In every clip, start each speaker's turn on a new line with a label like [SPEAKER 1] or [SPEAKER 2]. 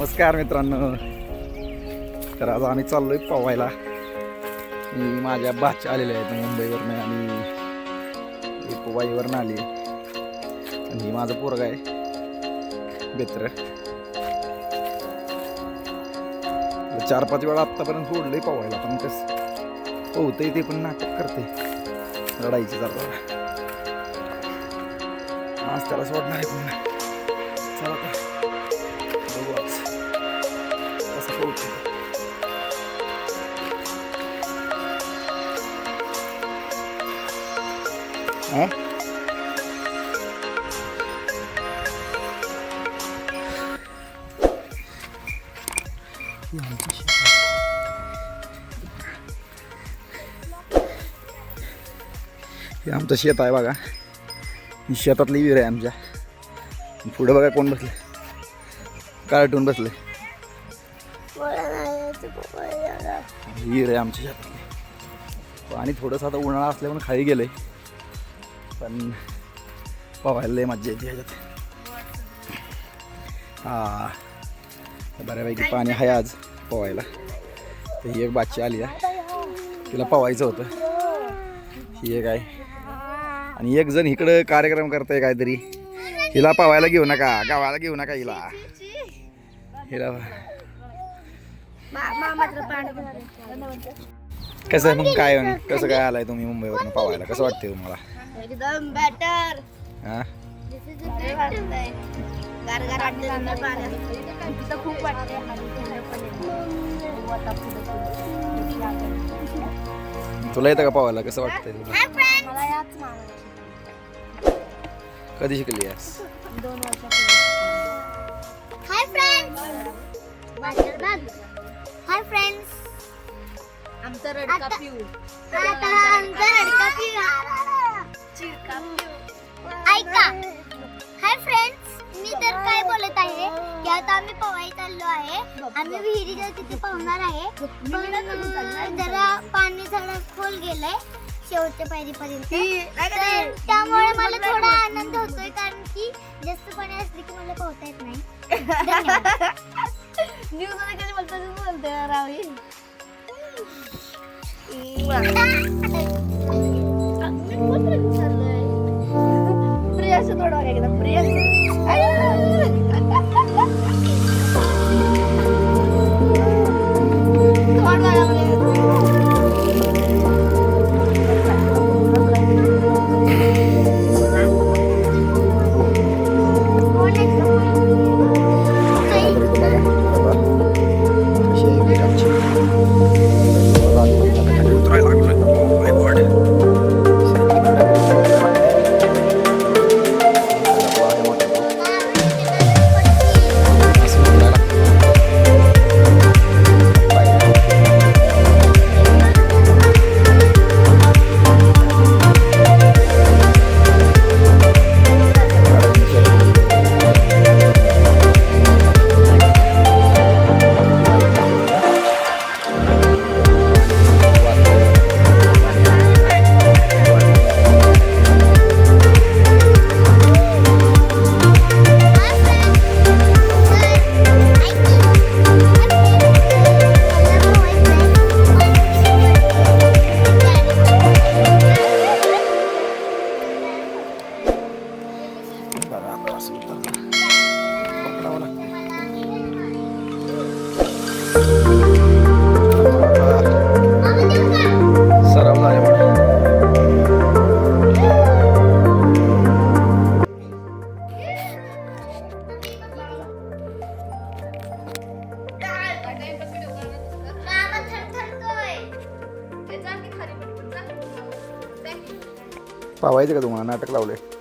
[SPEAKER 1] नमस्कार मित्रांनो. तर आज आम्ही चाललो आहे पवायला मी माझ्या बाच आलेल्या आहेत मुंबईवरनं आणि एक आली आणि ही माझं पोरग आहे. बेत्र. चार पाच वेळा आत्तापर्यंत सोडलंय पवायला पण कसं पोहतंय ते पण नाटक करते रडायची जरा आज त्याला सोडणार आहे पण चला हा? हे आमचं शेत आहे बघा. ही शेतातली विहीर आहे आमच्या. पुढं बघा कोण बसले कार्टून बसले विहीर आहे आमच्या शेतातली. पाणी थोडंसं आता उन्हाळा असल्यामुळे खाली गेलंय. पण पोहायला लय मज्जा येते ह्याच्यात. हा. बऱ्यापैकी पाणी आहे आज पोहायला. तर ही एक बाची आली आहे. तिला पवायचं होतं. ही एक आहे. आणि एक जण इकडं कार्यक्रम करताय काहीतरी. हिला पवायला घेऊ नका. गावाला घेऊ नका हिला. हिला कसं मग काय कसं काय आलाय तुम्ही मुंबईवरून पवायला कसं वाटतंय तुम्हाला?
[SPEAKER 2] एकदम बेटर
[SPEAKER 1] हा?
[SPEAKER 2] खूप वाटते
[SPEAKER 1] तुला येतं का पवायला? कसं वाटतंय? तुला
[SPEAKER 2] मला याच.
[SPEAKER 1] कधी शिकली आहेस?
[SPEAKER 2] दोन वर्षापूर्वी. हाय फ्रेंड्स हाय फ्रेंड्स आमचा रडका पिऊ. आता आमचा रडका पिऊ. तिथे पाहणार आहे? पण जरा पाणी जरा खोल गेलंय शेवटच्या पायरीपर्यंत. तर त्यामुळे मला थोडा आनंद होतोय कारण की जास्त पाणी असले की मला पोहता येत नाही. न्यूजमध्ये कधी बोलतो बोलते रावी? प्रियाचं थोडं
[SPEAKER 1] पावायचं का तुम्हाला? नाटक लावलं आहे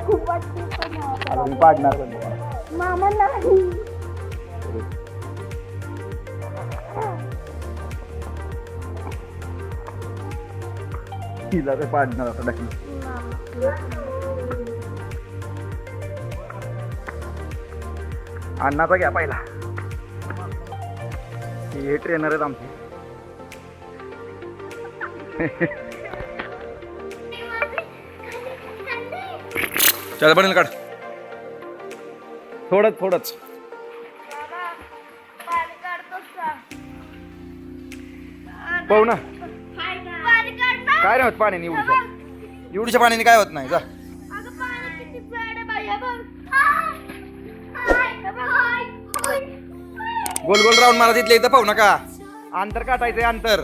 [SPEAKER 1] खूप वाटते पण आता मी पाडणार अण्णाचा घ्या पहिला. हे ट्रेनर आहेत आमचे. चल बनेल काढ. थोडंच थोडंच. पाहू ना. काय नाही होत पाण्याने एवढीच्या एवढीच्या पाण्याने काय होत नाही जा. गोल गोल राऊंड मारा तिथल्या इथं पाहू नका. अंतर काटायचंय अंतर.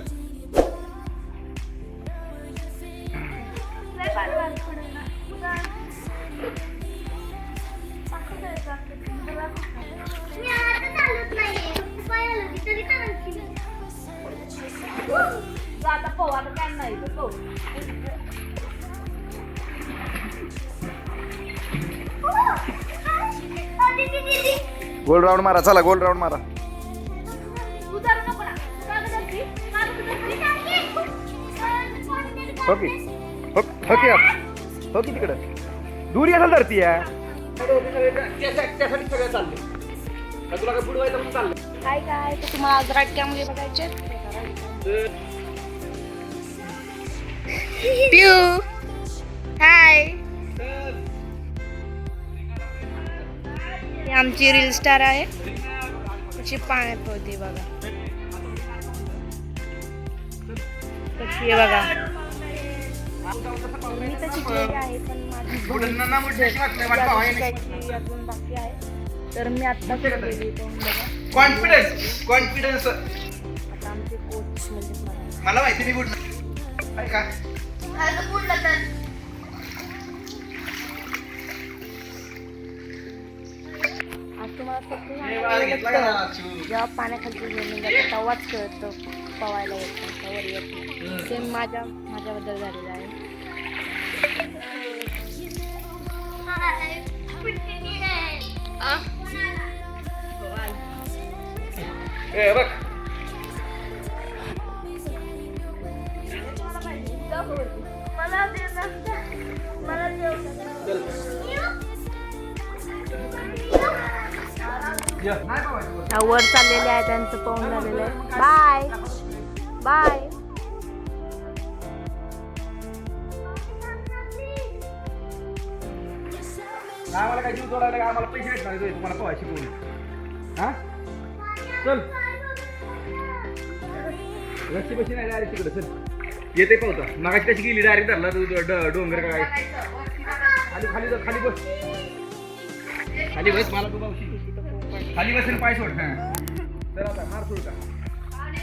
[SPEAKER 2] आता
[SPEAKER 3] पाहू आता काय नाही पाहू.
[SPEAKER 2] दीदी.
[SPEAKER 1] गोल राऊंड मारा चला गोल राऊंड मारा. ओके ओके ओके तिकडं. दूर यायला धरती काय
[SPEAKER 3] काय काय तर तुम्हाला आज राटक्यामध्ये बघायचे. पिऊ हाय ही आमची रील स्टार आहे. कशी पाण्यात पळते बघा. आहे बघा. मी तर शिकलेली आहे पण माझी शिकायची अजून बाकी आहे. तर मी आत्ता शिकलेली
[SPEAKER 1] कॉन्फिडन्स कॉन्फिडन्स
[SPEAKER 3] आता आमचे कोच म्हणजे मला.
[SPEAKER 1] मला माहिती नाही काय का?
[SPEAKER 3] आज तुम्हाला फक्त
[SPEAKER 1] हे?
[SPEAKER 3] जेव्हा पाण्याखाली जमीन जाते तेव्हाच कळतं. पवायला येत नाही का वर येत नाही. सेम माझ्या माझ्याबद्दल झालेलं आहे.
[SPEAKER 1] ए बघ.
[SPEAKER 2] मला दे ना. मला देऊ
[SPEAKER 1] नाही बाबा.
[SPEAKER 3] वर चाललेले आहे त्यांचं पाहून झालेलं आहे. Bye bye.
[SPEAKER 1] नाही आम्हाला काय जीव तोडायला का आम्हाला पैसे भेटणार आहेत तुम्हाला पवाय शिकवून हा? चल. लक्ष बशी नाही डायरेक्ट तिकडे चल. येते पाहता. मागाची कशी गेली डायरेक्ट धरला तू ड- डोंगर काय? खाली खाली जा, खाली बस. खाली बस मला तू खाली बस आणि पाय सोड. हा. आता मार सोड का